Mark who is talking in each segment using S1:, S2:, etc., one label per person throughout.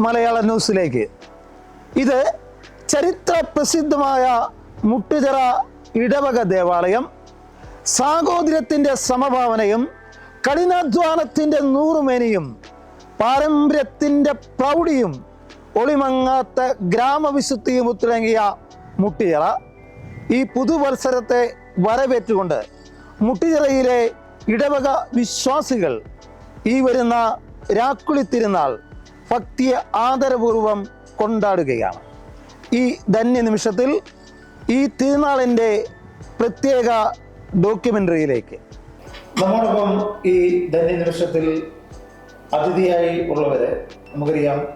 S1: മലയാള ന്യൂസിലേക്ക്. ഇത് ചരിത്ര പ്രസിദ്ധമായ മുട്ടുചിറ ഇടവക ദേവാലയം സാഹോദര്യത്തിന്റെ സമഭാവനയും കഠിനാധ്വാനത്തിന്റെ നൂറുമേനിയും പാരമ്പര്യത്തിന്റെ പ്രൗഢിയും ഒളിമങ്ങാത്ത ഗ്രാമവിശുദ്ധിയും ഒത്തിളങ്ങിയ മുട്ടിയറ ഈ പുതുവത്സരത്തെ വരവേറ്റുകൊണ്ട് മുട്ടിയറയിലെ ഇടവക വിശ്വാസികൾ ഈ വരുന്ന രാക്കുളി തിരുനാൾ ഭക്തിയെ ആദരപൂർവം കൊണ്ടാടുകയാണ്. ഈ ധന്യ നിമിഷത്തിൽ ഈ തിരുനാളിന്റെ പ്രത്യേക ഡോക്യുമെന്ററിയിലേക്ക്. നമ്മോടൊപ്പം ഈ ധന്യ നിമിഷത്തിൽ അതിഥിയായി ഉള്ളവരെ നമുക്കറിയാം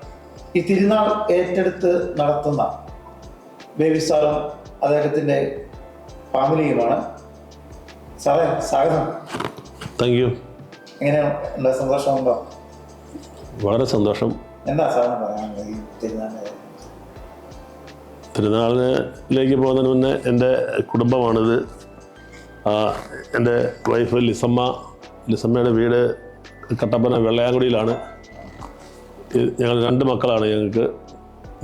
S1: ഈ തിരുനാൾ ഏറ്റെടുത്ത് നടത്തുന്ന ബേബി സാറും അദ്ദേഹത്തിന്റെ ഫാമിലിയുമാണ്. സാറേ സ്വാഗതം.
S2: Thank you.
S1: എങ്ങനെയാണ്? എന്താ സന്തോഷമുണ്ടോ?
S2: വളരെ സന്തോഷം.
S1: എന്താ
S2: പോകുന്നതിന് മുന്നേ എന്റെ കുടുംബമാണിത്. എന്റെ വൈഫ് ലിസമ്മ ലിസമ്മയുടെ വീട് കട്ടപ്പന വെള്ളയാങ്കുടിയിലാണ്. ഞങ്ങൾ രണ്ട് മക്കളാണ് ഞങ്ങൾക്ക്.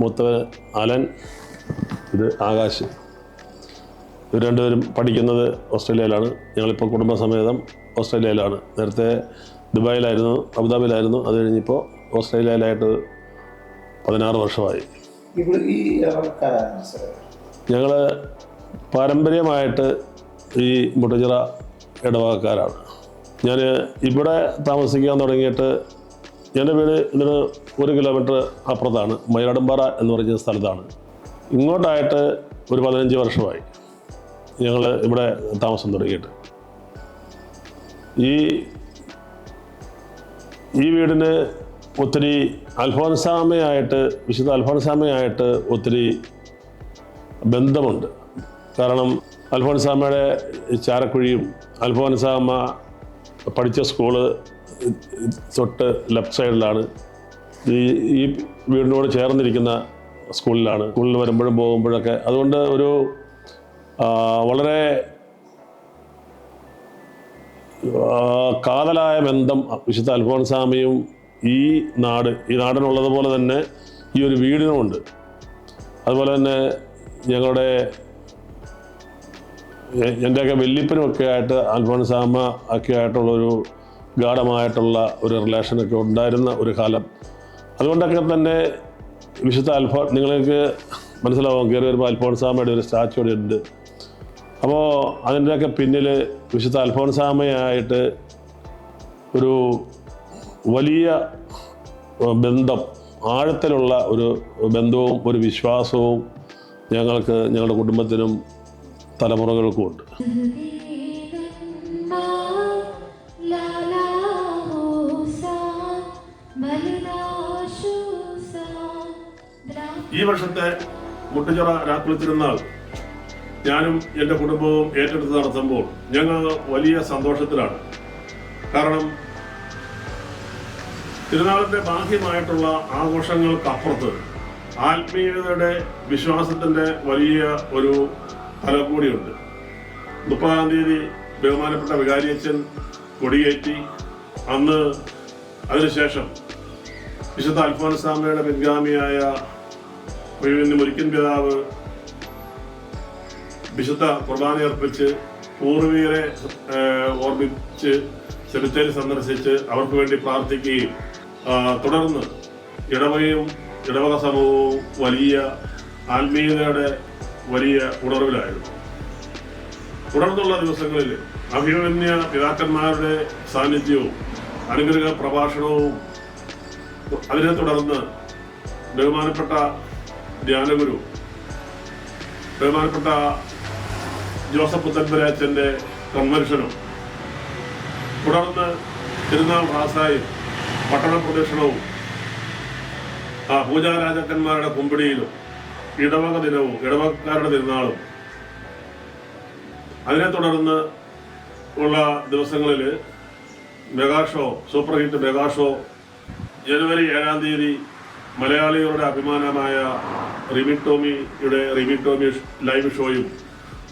S2: മൂത്തവൻ അലൻ ഇത് ആകാശ്. ഇവർ രണ്ടുപേരും പഠിക്കുന്നത് ഓസ്ട്രേലിയയിലാണ്. ഞങ്ങളിപ്പോൾ കുടുംബസമേതം ഓസ്ട്രേലിയയിലാണ്. നേരത്തെ ദുബായിലായിരുന്നു അബുദാബിയിലായിരുന്നു. അത് കഴിഞ്ഞിപ്പോൾ ഓസ്ട്രേലിയയിലായിട്ട് പതിനാറ് വർഷമായി. ഞങ്ങൾ പാരമ്പര്യമായിട്ട് ഈ മുട്ടച്ചിറ ഇടവകക്കാരാണ്. ഞാൻ ഇവിടെ താമസിക്കാൻ തുടങ്ങിയിട്ട് എന്റെ വീട് ഇതിന് ഒരു കിലോമീറ്റർ അപ്പുറത്താണ് മയിലാടുംപാറ എന്ന് പറഞ്ഞ സ്ഥലത്താണ്. ഇങ്ങോട്ടായിട്ട് ഒരു പതിനഞ്ച് വർഷമായി ഞങ്ങൾ ഇവിടെ താമസം തുടങ്ങിയിട്ട്. ഈ ഈ വീടിന് ഒത്തിരി അൽഫോൻസാമയായിട്ട് വിശുദ്ധ അൽഫോൻസാമയായിട്ട് ഒത്തിരി ബന്ധമുണ്ട്. കാരണം അൽഫോൻസാമയുടെ ചാരക്കുഴിയും അൽഫോൻസാമ പഠിച്ച സ്കൂൾ തൊട്ട് ലെഫ്റ്റ് സൈഡിലാണ്. ഈ ഈ വീടിനോട് ചേർന്നിരിക്കുന്ന സ്കൂളിലാണ്. സ്കൂളിൽ വരുമ്പോഴും പോകുമ്പോഴൊക്കെ അതുകൊണ്ട് ഒരു വളരെ കാതലായ ബന്ധം വിശുദ്ധ അൽഫോൻസാമയും ഈ നാട് ഈ നാടിനുള്ളതുപോലെ തന്നെ ഈ ഒരു വീടിനുമുണ്ട് അതുപോലെ തന്നെ ഞങ്ങളുടെ എന്റെയൊക്കെ വെല്ലിപ്പനുമൊക്കെ ആയിട്ട് അൽഫോൻസാമ ഒക്കെ ആയിട്ടുള്ളൊരു ഗാഠമായിട്ടുള്ള ഒരു റിലേഷനൊക്കെ ഉണ്ടായിരുന്ന ഒരു കാലം. അതുകൊണ്ടൊക്കെ തന്നെ വിശുദ്ധ അൽഫോ നിങ്ങൾക്ക് മനസ്സിലാവും കയറി വരുമ്പോൾ അൽഫോൻസാമയുടെ ഒരു സ്റ്റാച്ചു ഇവിടെ ഉണ്ട്. അപ്പോൾ അതിന്റെയൊക്കെ പിന്നിൽ വിശുദ്ധ അൽഫോൺസാമയായിട്ട് ഒരു വലിയ ബന്ധം ആഴത്തിലുള്ള ഒരു ബന്ധവും ഒരു വിശ്വാസവും ഞങ്ങൾക്ക് ഞങ്ങളുടെ കുടുംബത്തിനും തലമുറകൾക്കും ഉണ്ട്. ഈ വർഷത്തെ മുട്ടുചിറ രാത്രി തിരുന്നാൾ ഞാനും എന്റെ കുടുംബവും ഏറ്റെടുത്ത് നടത്തുമ്പോൾ ഞങ്ങൾ വലിയ സന്തോഷത്തിലാണ്. കാരണം തിരുനാളിന്റെ ബാഹ്യമായിട്ടുള്ള ആഘോഷങ്ങൾക്കപ്പുറത്ത് ആത്മീയതയുടെ വിശ്വാസത്തിന്റെ വലിയ ഒരു ഫലം കൂടിയുണ്ട്. മുപ്പതാം തീയതി ബഹുമാനപ്പെട്ട വികാരിയച്ഛൻ കൊടിയേറ്റി. അന്ന് അതിനുശേഷം വിശുദ്ധ അൽഫോൻസാമയുടെ പിൻഗാമിയായ വിവിന് മുരിക്കൻ പിതാവ് വിശുദ്ധ കുർബാന അർപ്പിച്ച് പൂർവികരെ ഓർമ്മിച്ച് സെമിത്തേരി സന്ദർശിച്ച് അവർക്ക് വേണ്ടി പ്രാർത്ഥിക്കുകയും തുടർന്ന് ഇടവകയും ഇടവക സമൂഹവും വലിയ ആത്മീയതയുടെ വലിയ ഉണർവിലായിരുന്നു. തുടർന്നുള്ള ദിവസങ്ങളിൽ അഭിമന്യ പിതാക്കന്മാരുടെ സാന്നിധ്യവും അനുഗ്രഹ പ്രഭാഷണവും അതിനെ തുടർന്ന് ബഹുമാനപ്പെട്ട ധ്യാനഗുരു ബഹുമാനപ്പെട്ട ജോസഫ് പുത്തൻപരാച്ചന്റെ കൺവെൻഷനും തുടർന്ന് തിരുനാൾ റാസായും പട്ടണ പ്രദക്ഷിണവും ആ പൂജാരാജാക്കന്മാരുടെ കുമ്പിടിയിലും ഇടവക ദിനവും ഇടവകക്കാരുടെ തിരുനാളും. അതിനെ തുടർന്ന് ഉള്ള ദിവസങ്ങളിൽ mega show super hit mega show ജനുവരി ഏഴാം തീയതി മലയാളികളുടെ അഭിമാനമായ റിമി ടോമിയുടെ റിമി ടോമി ലൈവ് ഷോയും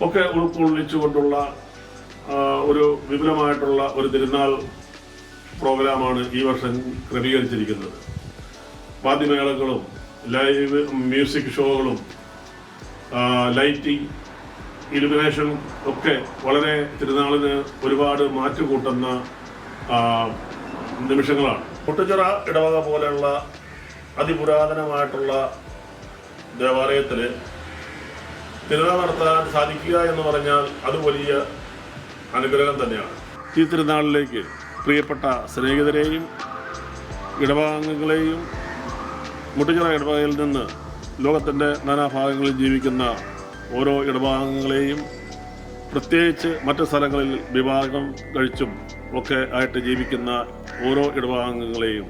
S2: ഒക്കെ ഉൾക്കൊള്ളിച്ചുകൊണ്ടുള്ള ഒരു വിപുലമായിട്ടുള്ള ഒരു തിരുനാൾ പ്രോഗ്രാമാണ് ഈ വർഷം ക്രമീകരിച്ചിരിക്കുന്നത്. വാദ്യമേളകളും ലൈവ് മ്യൂസിക് ഷോകളും ലൈറ്റിംഗ് ഇലുമിനേഷൻ ഒക്കെ വളരെ തിരുനാളിന് ഒരുപാട് മാറ്റുകൂട്ടുന്ന നിമിഷങ്ങളാണ്. മുട്ടുചിറ ഇടവക പോലെയുള്ള അതിപുരാതനമായിട്ടുള്ള ദേവാലയത്തിൽ തിരുനാൾ നടത്താൻ സാധിക്കുക എന്ന് പറഞ്ഞാൽ അത് വലിയ അനുഗ്രഹം തന്നെയാണ്. ഈ തിരുനാളിലേക്ക് പ്രിയപ്പെട്ട സ്നേഹിതരെയും ഇടവകങ്ങളെയും മുട്ടുചിറ ഇടവകയിൽ നിന്ന് ലോകത്തിന്റെ നാനാഭാഗങ്ങളിൽ ജീവിക്കുന്ന ഓരോ ഇടവകങ്ങളെയും പ്രത്യേകിച്ച് മറ്റു സ്ഥലങ്ങളിൽ വിവാഹം കഴിച്ചും ഒക്കെ ആയിട്ട് ജീവിക്കുന്ന ഓരോ ഇടവകങ്ങളെയും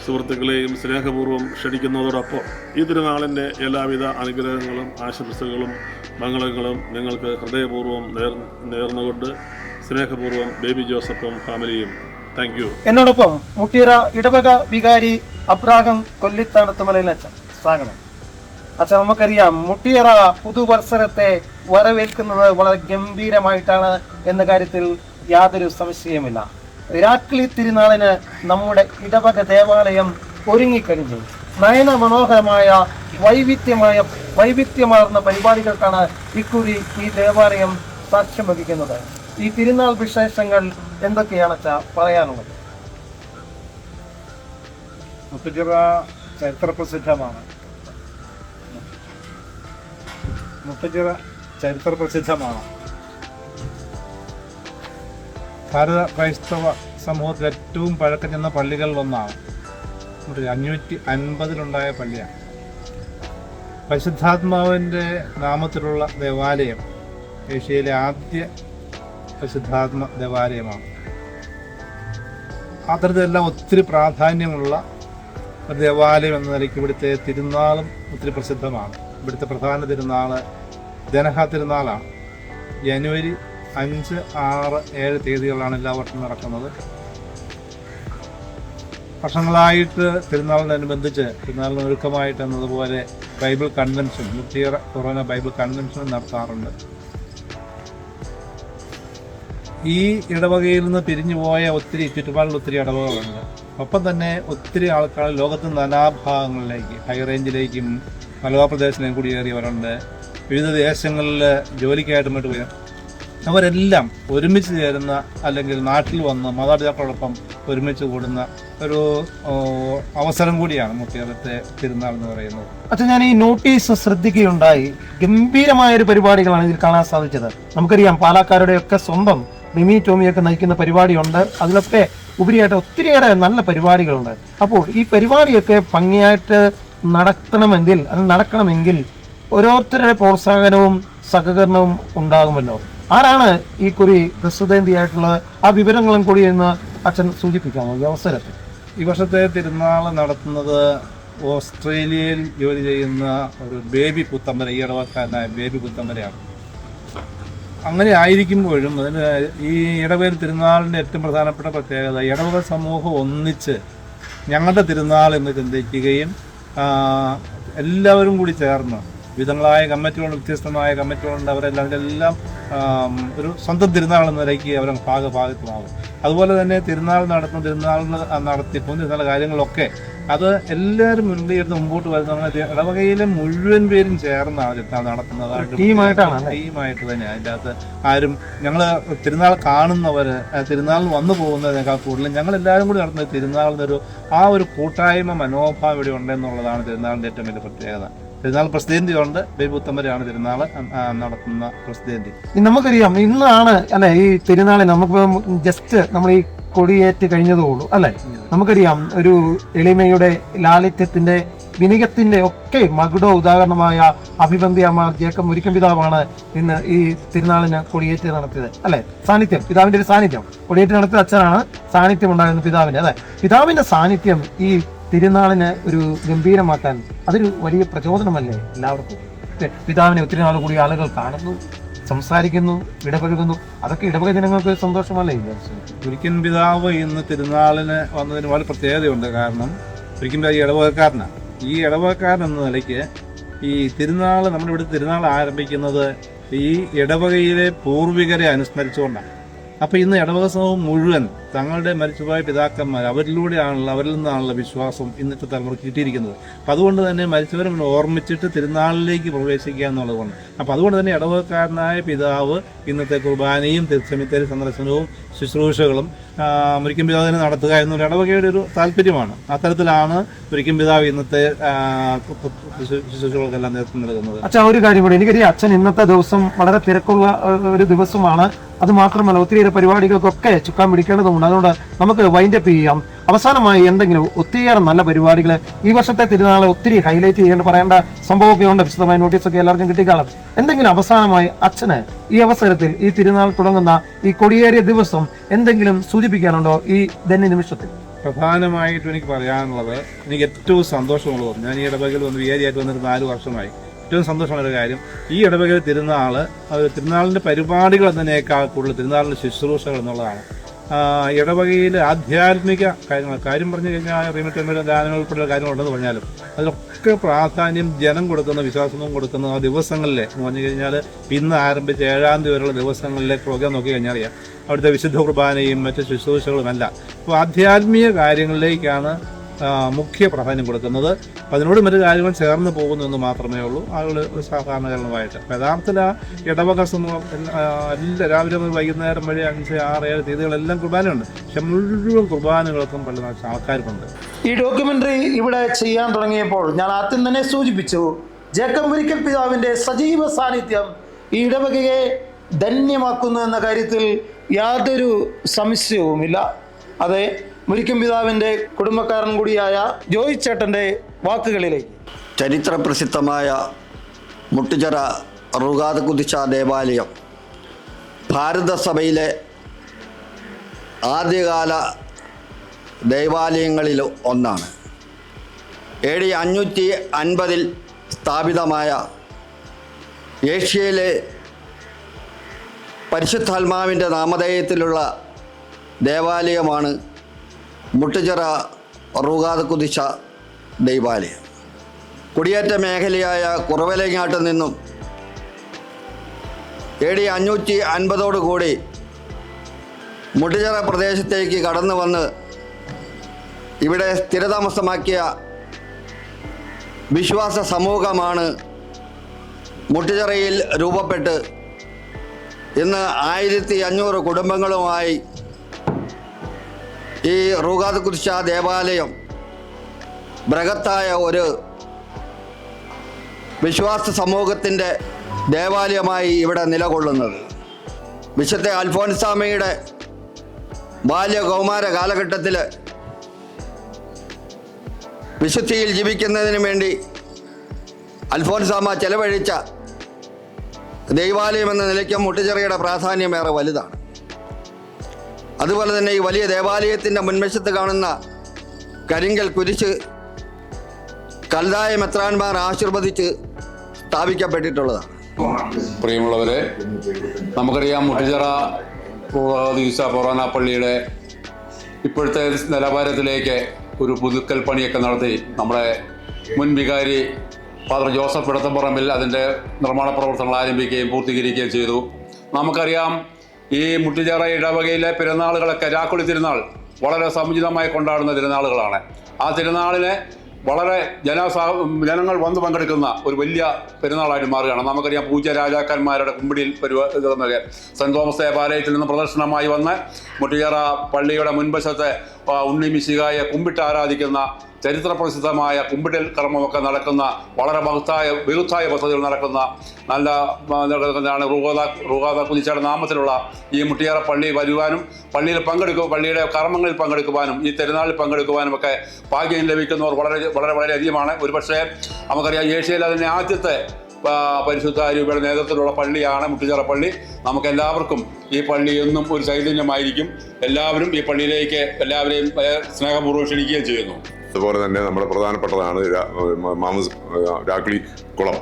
S2: സുഹൃത്തുക്കളെയും സ്നേഹപൂർവം ക്ഷണിക്കുന്നതോടൊപ്പം ഈ തിരുനാളിന്റെ എല്ലാവിധ അനുഗ്രഹങ്ങളും ആശംസകളും മംഗളങ്ങളും നിങ്ങൾക്ക് ഹൃദയപൂർവം നേർ നേർന്നുകൊണ്ട് സ്നേഹപൂർവം ബേബി ജോസഫും ഫാമിലിയും. താങ്ക് യു
S3: എന്നോടൊപ്പം മുട്ടീറ ഇടവക വികാരി അബ്രാഹം കൊല്ലിത്താണത്തുമലയിൽ അച്ഛൻ. സ്വാഗതം. അച്ഛൻ നമുക്കറിയാം മുട്ടിയറ പുതുവത്സരത്തെ വരവേൽക്കുന്നത് വളരെ ഗംഭീരമായിട്ടാണ് എന്ന കാര്യത്തിൽ യാതൊരു സംശയമില്ല രാക്ലി തിരുനാളിന് നമ്മുടെ ഇടവക ദേവാലയം ഒരുങ്ങിക്കഴിഞ്ഞു. നയന മനോഹരമായ വൈവിധ്യമായ വൈവിധ്യമാർന്ന പരിപാടികൾക്കാണ് ഇക്കുറി ഈ ദേവാലയം സാക്ഷ്യം വഹിക്കുന്നത്. ഈ തിരുനാൾ വിശേഷങ്ങൾ എന്തൊക്കെയാണ് പറയാനുള്ളത്?
S4: മുത്തുചിറ ചരിത്രപ്രസിദ്ധമാണ് മുത്തുചിറ ചരിത്രപ്രസിദ്ധമാണ് ഭാരത ക്രൈസ്തവ സമൂഹത്തിൽ ഏറ്റവും പഴക്കം ചെന്ന പള്ളികളിൽ ഒന്നാണ് അഞ്ഞൂറ്റി അൻപതിലുണ്ടായ പള്ളിയാണ്. പരിശുദ്ധാത്മാവിന്റെ നാമത്തിലുള്ള ദേവാലയം ഏഷ്യയിലെ ആദ്യ പരിശുദ്ധാത്മ ദേവാലയമാണ് അത്തരത്തിലെല്ലാം ഒത്തിരി പ്രാധാന്യമുള്ള ഒരു ദേവാലയം എന്ന നിലയ്ക്ക് ഇവിടുത്തെ തിരുനാളും ഒത്തിരി പ്രസിദ്ധമാണ്. ഇവിടുത്തെ പ്രധാന തിരുനാൾ ജനഹ തിരുനാളാണ്. ജനുവരി അഞ്ച് ആറ് ഏഴ് തീയതികളാണ് എല്ലാ വർഷവും നടക്കുന്നത്. വർഷങ്ങളായിട്ട് തിരുനാളിനനുബന്ധിച്ച് തിരുനാളിന് ഒരുക്കമായിട്ട് എന്നതുപോലെ bible convention Muthiyara corona bible convention നടത്താറുണ്ട്. ഈ ഇടവകയിൽ നിന്ന് പിരിഞ്ഞു പോയ ഒത്തിരി ചുറ്റുപാടിൽ ഒത്തിരി ഇടവകകളുണ്ട്. ഒപ്പം തന്നെ ഒത്തിരി ആൾക്കാർ ലോകത്ത് നാനാഭാഗങ്ങളിലേക്ക് ഹൈ റേഞ്ചിലേക്കും മലബാർ പ്രദേശത്തിലേക്കും കുടിയേറിയവരുണ്ട് വിവിധ ദേശങ്ങളിൽ ജോലിക്കായിട്ട് മറ്റു പോയി അവരെല്ലാം ഒരുമിച്ച് ചേരുന്ന അല്ലെങ്കിൽ നാട്ടിൽ വന്ന് മാതാപിതാക്കളോടൊപ്പം ഒരുമിച്ച് കൂടുന്ന ഒരു അവസരം കൂടിയാണ് മുത്തിയറത്തെ തിരുനാൾ എന്ന് പറയുന്നത്.
S3: അച്ഛൻ ഞാൻ ഈ നോട്ടീസ് ശ്രദ്ധിക്കുകയുണ്ടായി. ഗംഭീരമായ ഒരു പരിപാടികളാണ് ഇതിൽ കാണാൻ സാധിച്ചത്. നമുക്കറിയാം പാലക്കാരുടെ ഒക്കെ സ്വന്തം റിമി ടോമിയൊക്കെ നയിക്കുന്ന പരിപാടിയുണ്ട്. അതിലൊക്കെ ഉപരിയായിട്ട് ഒത്തിരിയേറെ നല്ല പരിപാടികളുണ്ട്. അപ്പോൾ ഈ പരിപാടിയൊക്കെ ഭംഗിയായിട്ട് നടത്തണമെങ്കിൽ അത് നടക്കണമെങ്കിൽ ഓരോരുത്തരുടെ പ്രോത്സാഹനവും സഹകരണവും ഉണ്ടാകുമല്ലോ. ആരാണ് ഈ കുറി പ്രസിദ്ധേന്തിയായിട്ടുള്ളത് ആ വിവരങ്ങളും കൂടി എന്ന് അച്ഛൻ സൂചിപ്പിക്കാമോ ഈ അവസരത്തിൽ?
S4: ഈ വർഷത്തെ തിരുനാൾ നടത്തുന്നത് ഓസ്ട്രേലിയയിൽ ജോലി ചെയ്യുന്ന ഒരു ബേബി പുത്തമ്പര ഈ ഇടവക്കാരനായ ബേബി പുത്തമ്പരയാണ് അങ്ങനെ ആയിരിക്കുമ്പോഴും അതിന് ഈ ഇടവേൽ തിരുനാളിന്റെ ഏറ്റവും പ്രധാനപ്പെട്ട പ്രത്യേകത ഇടവക സമൂഹം ഒന്നിച്ച് ഞങ്ങളുടെ തിരുനാൾ എന്ന് ചിന്തിക്കുകയും എല്ലാവരും കൂടി ചേർന്ന് വിധങ്ങളായ കമ്മിറ്റികളുണ്ട് വ്യത്യസ്തമായ കമ്മിറ്റികളുണ്ട് അവരെല്ലാം എല്ലാം ഒരു സ്വന്തം തിരുനാൾ എന്ന നിലയ്ക്ക് അവർ ഭാഗഭാഗത്തുമാകും അതുപോലെ തന്നെ തിരുനാൾ നടത്തുന്ന തിരുനാൾ നടത്തിപ്പും തിരുനാൾ കാര്യങ്ങളൊക്കെ അത് എല്ലാവരും മുൻകൈയെടുത്ത് മുമ്പോട്ട് വരുന്ന ഇടവകയിലെ മുഴുവൻ പേരും ചേർന്നാണ് തിരുനാൾ നടത്തുന്നത്
S3: ടീമായിട്ടാണ്?
S4: ടീമായിട്ട് തന്നെ അതിന്റെ അകത്ത് ആരും ഞങ്ങൾ തിരുനാൾ കാണുന്നവർ തിരുനാൾ വന്നു പോകുന്നതിനേക്കാൾ കൂടുതൽ ഞങ്ങൾ എല്ലാവരും കൂടി നടത്തുന്ന തിരുനാളിനൊരു ആ ഒരു കൂട്ടായ്മ മനോഭാവം ഇവിടെ ഉണ്ടെന്നുള്ളതാണ് തിരുനാളിന്റെ ഏറ്റവും വലിയ പ്രത്യേകത. തിരുനാൾ പ്രസിദ്ധേന്തിയുണ്ട്. ബേബി ഉത്തമരാണ് തിരുനാൾ നടത്തുന്ന പ്രസിദ്ധേന്തി.
S3: ഈ നമുക്കറിയാം ഇന്നാണ് അല്ലെ ഈ തിരുനാളിൽ നമുക്ക് ജസ്റ്റ് നമ്മൾ ഈ കൊടിയേറ്റ് കഴിഞ്ഞതുള്ളൂ അല്ലെ? നമുക്കറിയാം ഒരു എളിമയുടെ ലാളിത്യത്തിന്റെ വിനികത്തിന്റെ ഒക്കെ മകുടോ ഉദാഹരണമായ അഭിബന്ധി അമ്മ ജേക്കം ഒരിക്കം പിതാവാണ് ഇന്ന് ഈ തിരുനാളിന് കൊടിയേറ്റ് നടത്തിയത് അല്ലെ? സാന്നിധ്യം പിതാവിന്റെ ഒരു സാന്നിധ്യം. കൊടിയേറ്റ് നടത്തിയ അച്ഛനാണ് സാന്നിധ്യം ഉണ്ടായിരുന്ന പിതാവിന്റെ അല്ലെ? പിതാവിന്റെ സാന്നിധ്യം ഈ തിരുനാളിന് ഒരു ഗംഭീരമാക്കാൻ അതൊരു വലിയ പ്രചോദനമല്ലേ എല്ലാവർക്കും? പിതാവിനെ ഒത്തിരി നാൾ കൂടി ആളുകൾ കാണുന്നു. സംസാരിക്കുന്നു ഇടപഴകുന്നു. അതൊക്കെ ഇടവക ജനങ്ങൾക്ക് സന്തോഷമല്ലേ?
S4: ഒരിക്കൻ പിതാവ് ഇന്ന് തിരുനാളിന് വന്നതിന് വളരെ പ്രത്യേകതയുണ്ട്. കാരണം ഒരിക്കൽ പിതാവ് ഈ ഇടവകക്കാരനാണ്. ഈ ഇടവകക്കാരൻ എന്ന നിലയ്ക്ക് ഈ തിരുനാൾ നമ്മുടെ ഇവിടെ തിരുനാൾ ആരംഭിക്കുന്നത് ഈ ഇടവകയിലെ പൂർവികരെ അനുസ്മരിച്ചുകൊണ്ടാണ്. അപ്പോൾ ഇന്ന് ഇടവക സമൂഹം മുഴുവൻ തങ്ങളുടെ മരിച്ചുപോയ പിതാക്കന്മാർ അവരിലൂടെയാണല്ലോ അവരിൽ നിന്നാണല്ലോ വിശ്വാസം ഇന്നത്തെ തലമുറ കിട്ടിയിരിക്കുന്നത്. അപ്പം അതുകൊണ്ട് തന്നെ മരിച്ചവരെ ഓർമ്മിച്ചിട്ട് തിരുനാളിലേക്ക് പ്രവേശിക്കുക എന്നുള്ളതുകൊണ്ട് അപ്പം അതുകൊണ്ട് തന്നെ ഇടവക്കാരനായ പിതാവ് ഇന്നത്തെ കുർബാനയും തിരുസമിത്തേരി സന്ദർശനവും ശുശ്രൂഷകളും മുരിക്കും പിതാവിനെ നടത്തുക എന്നൊരു ഇടവകയുടെ ഒരു താല്പര്യമാണ് അത്തരത്തിലാണ് മുരിക്കും പിതാവ് ഇന്നത്തെ ശുശ്രൂഷകൾക്കെല്ലാം നേതൃത്വം നൽകുന്നത്.
S3: അച്ഛാ ഒരു കാര്യം കൂടി. എനിക്കറിയാം അച്ഛൻ ഇന്നത്തെ ദിവസം വളരെ തിരക്കുള്ള ഒരു ദിവസമാണ്. അത് മാത്രമല്ല ഒത്തിരിയേറെ പരിപാടികൾക്കൊക്കെ ചുക്കാൻ പിടിക്കേണ്ടതുണ്ട്. അതുകൊണ്ട് നമുക്ക് വൈൻഡപ്പ് ചെയ്യാം. അവസാനമായി എന്തെങ്കിലും ഒത്തിരിയേറെ നല്ല പരിപാടികൾ ഈ വർഷത്തെ തിരുനാളെ ഒത്തിരി ഹൈലൈറ്റ് ചെയ്യേണ്ട പറയേണ്ട സംഭവമൊക്കെ ഉണ്ട്. വിശദമായ നോട്ടീസൊക്കെ എല്ലാവർക്കും കിട്ടിക്കാളും എന്തെങ്കിലും അവസാനമായി അച്ഛന് ഈ അവസരത്തിൽ ഈ തിരുനാൾ തുടങ്ങുന്ന ഈ കൊടിയേറിയ ദിവസം എന്തെങ്കിലും സൂചിപ്പിക്കാനുണ്ടോ ഈ ധന്യ നിമിഷത്തിൽ
S4: പ്രധാനമായിട്ടും എനിക്ക് പറയാനുള്ളത് എനിക്ക് ഏറ്റവും സന്തോഷമുള്ളത് ഞാൻ ഈ ഇടവകയിൽ വന്ന് വിചാരിയായിട്ട് വന്നിട്ട് നാല് വർഷമായി. ഏറ്റവും സന്തോഷമുള്ള ഒരു കാര്യം ഈ ഇടവകയിൽ തിരുനാൾ തിരുനാളിന്റെ പരിപാടികൾ എന്നതിനേക്കാൾ കൂടുതൽ തിരുനാളിന്റെ ശുശ്രൂഷകൾ എന്നുള്ളതാണ്. ഇടവകയിൽ ആധ്യാത്മിക കാര്യങ്ങൾ. കാര്യം പറഞ്ഞു കഴിഞ്ഞാൽ റീമിറ്റമ്മയുടെ ദാനങ്ങൾ ഉൾപ്പെടെയുള്ള കാര്യങ്ങളുണ്ടെന്ന് പറഞ്ഞാലും അതിലൊക്കെ പ്രാധാന്യം ജനം കൊടുക്കുന്ന വിശ്വാസവും കൊടുക്കുന്ന ആ ദിവസങ്ങളിലെ എന്ന് പറഞ്ഞു കഴിഞ്ഞാൽ ഇന്ന് ആരംഭിച്ച ഏഴാം തീയതി വരെയുള്ള ദിവസങ്ങളിലെ പ്രോഗ്രാം നോക്കി കഴിഞ്ഞാൽ അറിയാം. അവിടുത്തെ വിശുദ്ധ കുർബാനയും മറ്റ് ശുശ്രൂഷകളുമല്ല. അപ്പോൾ ആധ്യാത്മിക കാര്യങ്ങളിലേക്കാണ് മുഖ്യ പ്രാധാന്യം കൊടുക്കുന്നത് അപ്പം അതിനോട് മറ്റു കാര്യങ്ങൾ ചേർന്ന് പോകുന്നു എന്ന് മാത്രമേ ഉള്ളൂ. ആളുകൾ ഒരു സാധാരണകാരണമായിട്ട് യഥാർത്ഥത്തിൽ ആ ഇടവക എല്ലാ രാവിലെ മുതൽ വൈകുന്നേരം വഴി അഞ്ച് ആറ് ഏഴ് തീയതികളെല്ലാം കുർബാനയുണ്ട്. പക്ഷെ മുഴുവൻ കുർബാനകൾക്കും പല ആൾക്കാർക്കുണ്ട്.
S1: ഈ ഡോക്യുമെന്ററി ഇവിടെ ചെയ്യാൻ തുടങ്ങിയപ്പോൾ ഞാൻ ആദ്യം തന്നെ സൂചിപ്പിച്ചു ജേക്കബ് മുരിക്കൽ പിതാവിന്റെ സജീവ സാന്നിധ്യം ഈ ഇടവകയെ ധന്യമാക്കുന്നു എന്ന കാര്യത്തിൽ യാതൊരു സംശയവുമില്ല. അത് മുരിക്കൻ പിതാവിന്റെ കുടുംബക്കാരൻ കൂടിയായ ജോയി ചേട്ടന്റെ വാക്കുകളിലേക്ക്.
S5: ചരിത്രപ്രസിദ്ധമായ മുട്ടുചിറ റുഗാദ് കുതിച്ച ദേവാലയം ഭാരതസഭയിലെ ആദ്യകാല ദേവാലയങ്ങളിൽ ഒന്നാണ്. എ ഡി അഞ്ഞൂറ്റി അൻപതിൽ സ്ഥാപിതമായ ഏഷ്യയിലെ പരിശുദ്ധാത്മാവിന്റെ നാമധേയത്തിലുള്ള ദേവാലയമാണ് മുട്ടുചിറ കുതിച്ച ദൈവാലയം. കുടിയേറ്റ മേഖലയായ കുറവലങ്ങാട്ട് നിന്നും എ ഡി അഞ്ഞൂറ്റി അൻപതോടുകൂടി മുട്ടുചിറ പ്രദേശത്തേക്ക് കടന്നു വന്ന് ഇവിടെ സ്ഥിരതാമസമാക്കിയ വിശ്വാസ സമൂഹമാണ് മുട്ടുചിറയിൽ രൂപപ്പെട്ട് ഇന്ന് ആയിരത്തി അഞ്ഞൂറ് കുടുംബങ്ങളുമായി ഈ റൂഗാദ് കുരിശ ദേവാലയം ബൃഹത്തായ ഒരു വിശ്വാസ സമൂഹത്തിന്റെ ദേവാലയമായി ഇവിടെ നിലകൊള്ളുന്നത്. വിശുദ്ധ അൽഫോൻസാമയുടെ ബാല്യ കൗമാര കാലഘട്ടത്തിൽ വിശുദ്ധിയിൽ ജീവിക്കുന്നതിന് വേണ്ടി അൽഫോൻസാമ ചെലവഴിച്ച ദൈവാലയം എന്ന നിലയ്ക്ക് മുട്ടുചെറിയുടെ പ്രാധാന്യം ഏറെ വലുതാണ്. അതുപോലെ തന്നെ ഈ വലിയ ദേവാലയത്തിന്റെ മുൻവശത്ത് കാണുന്ന കരിങ്കൽ കുരിശ് കൽതായ മെത്രാൻമാർ ആശീർവദിച്ച് സ്ഥാപിക്കപ്പെട്ടിട്ടുള്ളതാണ്.
S6: പ്രിയമുള്ളവരെ നമുക്കറിയാം മുട്ടിച്ചിറ ഈസ പൊറോന പള്ളിയുടെ ഇപ്പോഴത്തെ നിലവാരത്തിലേക്ക് ഒരു പുതുക്കൽ പണിയൊക്കെ നടത്തി. നമ്മുടെ മുൻ വികാരി ഫാദർ ജോസഫ് ഇടത്തപ്പുറമ്പിൽ അതിന്റെ നിർമ്മാണ പ്രവർത്തനങ്ങൾ ആരംഭിക്കുകയും പൂർത്തീകരിക്കുകയും ചെയ്തു. നമുക്കറിയാം ഈ മുട്ടുചേറ ഇടവകയിലെ പെരുന്നാളുകളൊക്കെ രാക്കുളി തിരുനാൾ വളരെ സമുചിതമായി കൊണ്ടാടുന്ന തിരുനാളുകളാണ്. ആ തിരുനാളിനെ വളരെ ജനസാ ജനങ്ങൾ വന്ന് പങ്കെടുക്കുന്ന ഒരു വലിയ പെരുന്നാളായിട്ട് മാറുകയാണ്. നമുക്കറിയാം പൂജ രാജാക്കന്മാരുടെ കുമ്പിടിയിൽ പരിപാടി സെന്റ് തോമസ് ദേവാലയത്തിൽ നിന്ന് പ്രദർശനമായി വന്ന് മുട്ടുചേറ പള്ളിയുടെ മുൻവശത്തെ ഉണ്ണി മിശികായെ കുമ്പിട്ട് ആരാധിക്കുന്ന ചരിത്ര പ്രസിദ്ധമായ കുമ്പിടൽ കർമ്മമൊക്കെ നടക്കുന്ന വളരെ മഹത്തായ വിരുദ്ധായ പദ്ധതികൾ നടക്കുന്ന നല്ല നടക്കുന്നതാണ് റുഗോദ റുഗോദ കുഞ്ഞിച്ചാട് നാമത്തിലുള്ള ഈ മുട്ടിയാറ പള്ളി വരുവാനും പള്ളിയിൽ പങ്കെടുക്കുക പള്ളിയുടെ കർമ്മങ്ങളിൽ പങ്കെടുക്കുവാനും ഈ തിരുനാളിൽ പങ്കെടുക്കുവാനും ഒക്കെ ഭാഗ്യം ലഭിക്കുന്നവർ വളരെ വളരെ വളരെ അധികമാണ്. ഒരുപക്ഷെ നമുക്കറിയാം ഏഷ്യയിലെ അതിന്റെ ആദ്യത്തെ പരിശുദ്ധ രൂപയുടെ നേതൃത്വത്തിലുള്ള പള്ളിയാണ് മുട്ടുചിറ പള്ളി. നമുക്ക് എല്ലാവർക്കും ഈ പള്ളി എന്നും ഒരു ചൈതന്യമായിരിക്കും എല്ലാവരും ഈ പള്ളിയിലേക്ക് എല്ലാവരെയും സ്നേഹപൂർവം ക്ഷണിക്കുകയും ചെയ്യുന്നു.
S7: അതുപോലെ തന്നെ നമ്മുടെ പ്രധാനപ്പെട്ടതാണ് മാമസ് രാക്ലി കുളം.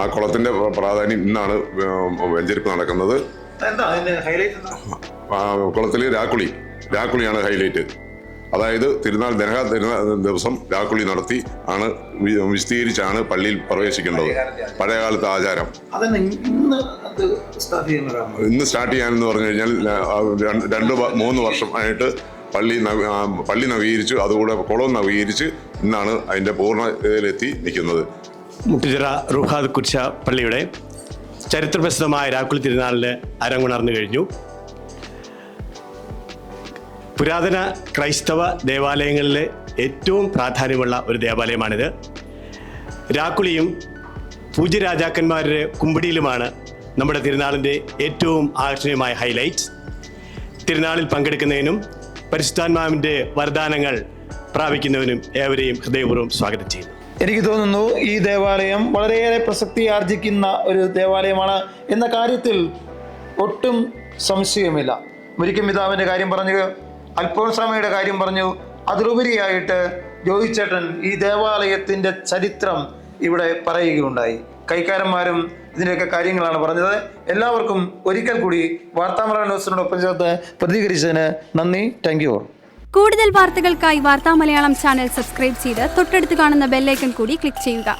S7: ആ കുളത്തിന്റെ പ്രാധാന്യം ഇന്നാണ് വെഞ്ചരിപ്പ് നടക്കുന്നത്. കുളത്തിൽ രാക്കുളി. രാക്കുളിയാണ് ഹൈലൈറ്റ് അതായത് തിരുനാൾ ദനഹ തിരുനാൾ ദിവസം രാക്കുളി നടത്തി ആണ് വിശദീകരിച്ചാണ് പള്ളിയിൽ പ്രവേശിക്കേണ്ടത്. പഴയകാലത്തെ ആചാരം.
S1: അതന്നെ ഇന്ന് സ്റ്റാർട്ട് ചെയ്യുന്നതാണ്
S7: ഇന്ന് സ്റ്റാർട്ട് ചെയ്യാനെന്ന് പറഞ്ഞു കഴിഞ്ഞാൽ രണ്ട് മൂന്ന് വർഷം ആയിട്ട് പള്ളി പള്ളി നവീകരിച്ചു അതുകൂടെ കുളം നവീകരിച്ച് ഇന്നാണ് അതിന്റെ പൂർണതയിലെത്തി നിൽക്കുന്നത്.
S8: മുട്ടുചിറ റുഹാദ് കുർച്ച പള്ളിയുടെ ചരിത്രപ്രസിദ്ധമായ രാക്കുളി തിരുനാളിന് അരങ്ങുണർന്നു കഴിഞ്ഞു. പുരാതന ക്രൈസ്തവ ദേവാലയങ്ങളിൽ ഏറ്റവും പ്രാധാന്യമുള്ള ഒരു ദേവാലയമാണിത്. രാക്കുളിയും പൂജ്യരാജാക്കന്മാരുടെ കുമ്പിടിയിലുമാണ് നമ്മുടെ തിരുനാളിന്റെ ഏറ്റവും ആകർഷണീയമായ ഹൈലൈറ്റ്സ് തിരുനാളിൽ പങ്കെടുക്കുന്നതിനും പരിശുദ്ധാത്മാവിന്റെ വരദാനങ്ങൾ പ്രാപിക്കുന്നതിനും ഏവരെയും ഹൃദയപൂർവം സ്വാഗതം ചെയ്യുന്നു.
S1: എനിക്ക് തോന്നുന്നു ഈ ദേവാലയം വളരെയേറെ പ്രസക്തി ആർജിക്കുന്ന ഒരു ദേവാലയമാണ് എന്ന കാര്യത്തിൽ ഒട്ടും സംശയമില്ല മുരിക്കും പിതാവിന്റെ കാര്യം പറഞ്ഞു അൽഫോൻസാമയുടെ കാര്യം പറഞ്ഞു. അതിലുപരിയായിട്ട് ജോയിച്ചേട്ടൻ ഈ ദേവാലയത്തിന്റെ ചരിത്രം ഇവിടെ പറയുകയുണ്ടായി. കൈക്കാരന്മാരും ഇതിന്റെയൊക്കെ കാര്യങ്ങളാണ് പറഞ്ഞത്. എല്ലാവർക്കും ഒരിക്കൽ കൂടി വാർത്താമല ന്യൂസിനോടൊപ്പം ചേർത്ത് പ്രതികരിച്ചതിന് നന്ദി. താങ്ക് യു
S9: കൂടുതൽ വാർത്തകൾക്കായി വാർത്താ മലയാളം ചാനൽ സബ്സ്ക്രൈബ് ചെയ്ത് തൊട്ടടുത്ത് കാണുന്ന ബെല്ലൈക്കൺ കൂടി ക്ലിക്ക് ചെയ്യുക.